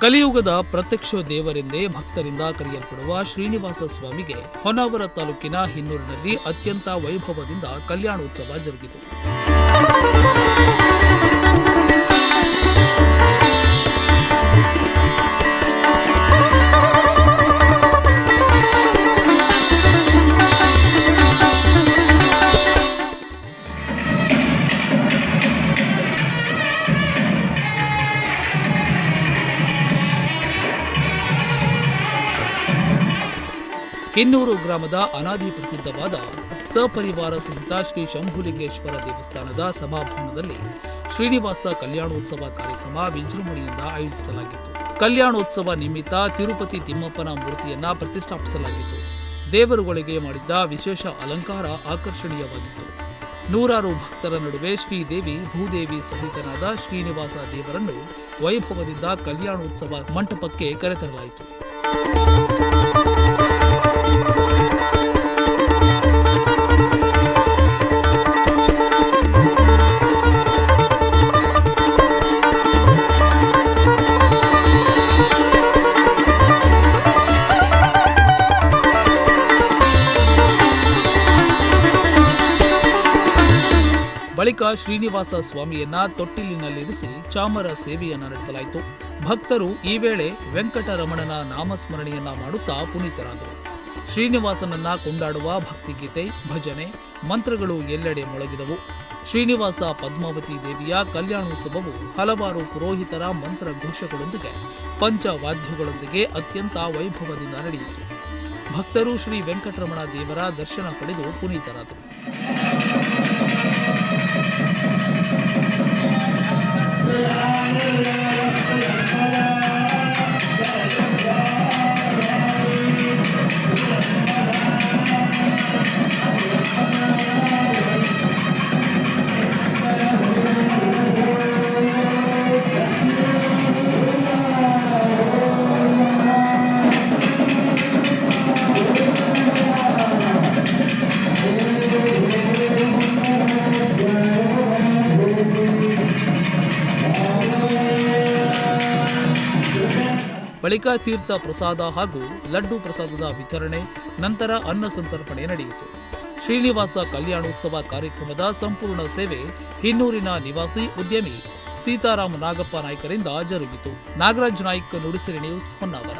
ಕಲಿಯುಗದ ಪ್ರತ್ಯಕ್ಷ ದೇವರೆಂದೇ ಭಕ್ತರಿಂದ ಕರೆಯಲ್ಪಡುವ ಶ್ರೀನಿವಾಸ ಸ್ವಾಮಿಗೆ ಹೊನ್ನಾವರ ತಾಲೂಕಿನ ಹಿನ್ನೂರಿನಲ್ಲಿ ಅತ್ಯಂತ ವೈಭವದಿಂದ ಕಲ್ಯಾಣೋತ್ಸವ ಜರುಗಿತು. ಹಿನ್ನೂರು ಗ್ರಾಮದ ಅನಾದಿ ಪ್ರಸಿದ್ಧವಾದ ಸಪರಿವಾರ ಸಹಿತ ಶ್ರೀ ಶಂಭುಲಿಂಗೇಶ್ವರ ದೇವಸ್ಥಾನದ ಸಭಾಭವನದಲ್ಲಿ ಶ್ರೀನಿವಾಸ ಕಲ್ಯಾಣೋತ್ಸವ ಕಾರ್ಯಕ್ರಮ ವಿಜೃಂಭಣೆಯಿಂದ ಆಯೋಜಿಸಲಾಗಿತ್ತು. ಕಲ್ಯಾಣೋತ್ಸವ ನಿಮಿತ್ತ ತಿರುಪತಿ ತಿಮ್ಮಪ್ಪನ ಮೂರ್ತಿಯನ್ನ ಪ್ರತಿಷ್ಠಾಪಿಸಲಾಗಿತ್ತು. ದೇವರುಗಳಿಗೆ ಮಾಡಿದ್ದ ವಿಶೇಷ ಅಲಂಕಾರ ಆಕರ್ಷಣೀಯವಾಗಿತ್ತು. ನೂರಾರು ಭಕ್ತರ ನಡುವೆ ಶ್ರೀದೇವಿ, ಭೂದೇವಿ ಸಹಿತನಾದ ಶ್ರೀನಿವಾಸ ದೇವರನ್ನು ವೈಭವದಿಂದ ಕಲ್ಯಾಣೋತ್ಸವ ಮಂಟಪಕ್ಕೆ ಕರೆತರಲಾಯಿತು. ಬಳಿಕ ಶ್ರೀನಿವಾಸ ಸ್ವಾಮಿಯನ್ನ ತೊಟ್ಟಿಲಿನಲ್ಲಿರಿಸಿ ಚಾಮರ ಸೇವೆಯನ್ನ ನಡೆಸಲಾಯಿತು. ಭಕ್ತರು ಈ ವೇಳೆ ವೆಂಕಟರಮಣನ ನಾಮಸ್ಮರಣೆಯನ್ನ ಮಾಡುತ್ತಾ ಪುನೀತರಾದರು. ಶ್ರೀನಿವಾಸನನ್ನ ಕೊಂಡಾಡುವ ಭಕ್ತಿಗೀತೆ, ಭಜನೆ, ಮಂತ್ರಗಳು ಎಲ್ಲೆಡೆ ಮೊಳಗಿದವು. ಶ್ರೀನಿವಾಸ ಪದ್ಮಾವತಿ ದೇವಿಯ ಕಲ್ಯಾಣೋತ್ಸವವು ಹಲವಾರು ಪುರೋಹಿತರ ಮಂತ್ರ ಘೋಷಗಳೊಂದಿಗೆ ಪಂಚವಾದ್ಯಗಳೊಂದಿಗೆ ಅತ್ಯಂತ ವೈಭವದಿಂದ ನಡೆಯಿತು. ಭಕ್ತರು ಶ್ರೀ ವೆಂಕಟರಮಣ ದೇವರ ದರ್ಶನ ಪಡೆದು ಪುನೀತರಾದರು. ಬಳಿಕ ತೀರ್ಥ ಪ್ರಸಾದ ಹಾಗೂ ಲಡ್ಡು ಪ್ರಸಾದದ ವಿತರಣೆ, ನಂತರ ಅನ್ನ ಸಂತರ್ಪಣೆ ನಡೆಯಿತು. ಶ್ರೀನಿವಾಸ ಕಲ್ಯಾಣೋತ್ಸವ ಕಾರ್ಯಕ್ರಮದ ಸಂಪೂರ್ಣ ಸೇವೆ ಹಿನ್ನೂರಿನ ನಿವಾಸಿ ಉದ್ಯಮಿ ಸೀತಾರಾಮ ನಾಗಪ್ಪ ನಾಯ್ಕರಿಂದ ಜರುಗಿತು. ನಾಗರಾಜ್ ನಾಯ್ಕ ನುಡಿಸಿರಿ ನ್ಯೂಸ್ ಹೊನ್ನಾವರ.